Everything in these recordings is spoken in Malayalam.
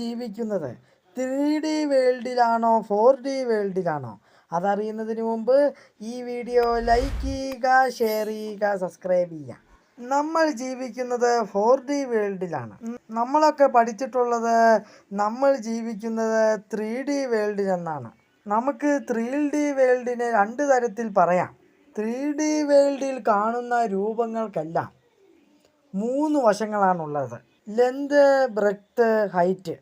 ജീവിക്കുന്നത് ത്രീ ഡി വേൾഡിലാണോ ഫോർ ഡി വേൾഡിലാണോ അതറിയുന്നതിന് മുമ്പ് ഈ വീഡിയോ ലൈക്ക് ചെയ്യുക ഷെയർ ചെയ്യുക സബ്സ്ക്രൈബ് ചെയ്യുക. നമ്മൾ ജീവിക്കുന്നത് ഫോർ ഡി വേൾഡിലാണ് നമ്മളൊക്കെ പഠിച്ചിട്ടുള്ളത് നമ്മൾ ജീവിക്കുന്നത് ത്രീ ഡി വേൾഡിലെന്നാണ് നമുക്ക് ത്രീ ഡി വേൾഡിനെ രണ്ട് തരത്തിൽ പറയാം. ത്രീ ഡി വേൾഡിൽ കാണുന്ന രൂപങ്ങൾക്കെല്ലാം മൂന്ന് വശങ്ങളാണുള്ളത്. ലെന്ത് ബ്രെത്ത് ഹൈറ്റ്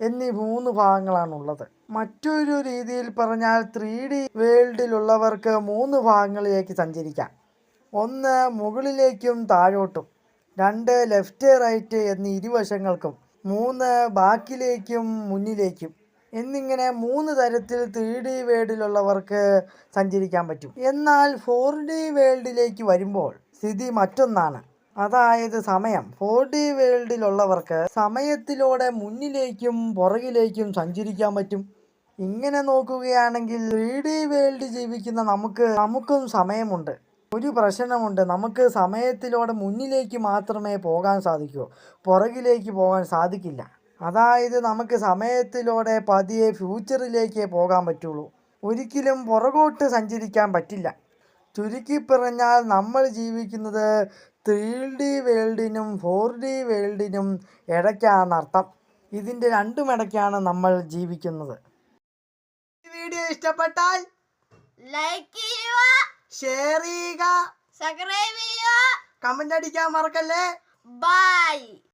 എന്നീ മൂന്ന് ഭാഗങ്ങളാണുള്ളത്. മറ്റൊരു രീതിയിൽ പറഞ്ഞാൽ ത്രീ ഡി വേൾഡിലുള്ളവർക്ക് മൂന്ന് ഭാഗങ്ങളിലേക്ക് സഞ്ചരിക്കാം. ഒന്ന് മുകളിലേക്കും താഴോട്ടും രണ്ട് ലെഫ്റ്റ് റൈറ്റ് എന്നീ ഇരുവശങ്ങൾക്കും മൂന്ന് ബാക്കിലേക്കും മുന്നിലേക്കും എന്നിങ്ങനെ മൂന്ന് തരത്തിൽ ത്രീ ഡി വേൾഡിലുള്ളവർക്ക് സഞ്ചരിക്കാൻ പറ്റും. എന്നാൽ ഫോർ ഡി വേൾഡിലേക്ക് വരുമ്പോൾ സ്ഥിതി മറ്റൊന്നാണ്. അതായത് സമയം. ഫോർ ഡി വേൾഡിലുള്ളവർക്ക് സമയത്തിലൂടെ മുന്നിലേക്കും പുറകിലേക്കും സഞ്ചരിക്കാൻ പറ്റും. ഇങ്ങനെ നോക്കുകയാണെങ്കിൽ ത്രീ ഡി വേൾഡ് ജീവിക്കുന്ന നമുക്ക് നമുക്കും സമയമുണ്ട്. ഒരു പ്രശ്നമുണ്ട്. നമുക്ക് സമയത്തിലൂടെ മുന്നിലേക്ക് മാത്രമേ പോകാൻ സാധിക്കൂ. പുറകിലേക്ക് പോകാൻ സാധിക്കില്ല. അതായത് നമുക്ക് സമയത്തിലൂടെ പതിയെ ഫ്യൂച്ചറിലേക്കേ പോകാൻ പറ്റുള്ളൂ. ഒരിക്കലും പുറകോട്ട് സഞ്ചരിക്കാൻ പറ്റില്ല. ചുരുക്കി പറഞ്ഞാൽ നമ്മൾ ജീവിക്കുന്നത് ത്രീ ഡി വേൾഡിനും ഫോർ ഡി വേൾഡിനും ഇടയ്ക്കാണെന്നർത്ഥം ഇതിന്റെ രണ്ടും ഇടയ്ക്കാണ് നമ്മൾ ജീവിക്കുന്നത്. വീഡിയോ ഇഷ്ടപ്പെട്ടാൽ ലൈക്ക് ചെയ്യുക. ഷെയർ ചെയ്യുക. സബ്സ്ക്രൈബ് ചെയ്യുക. കമന്റ് അടിക്കാൻ മറക്കല്ലേ? ബൈ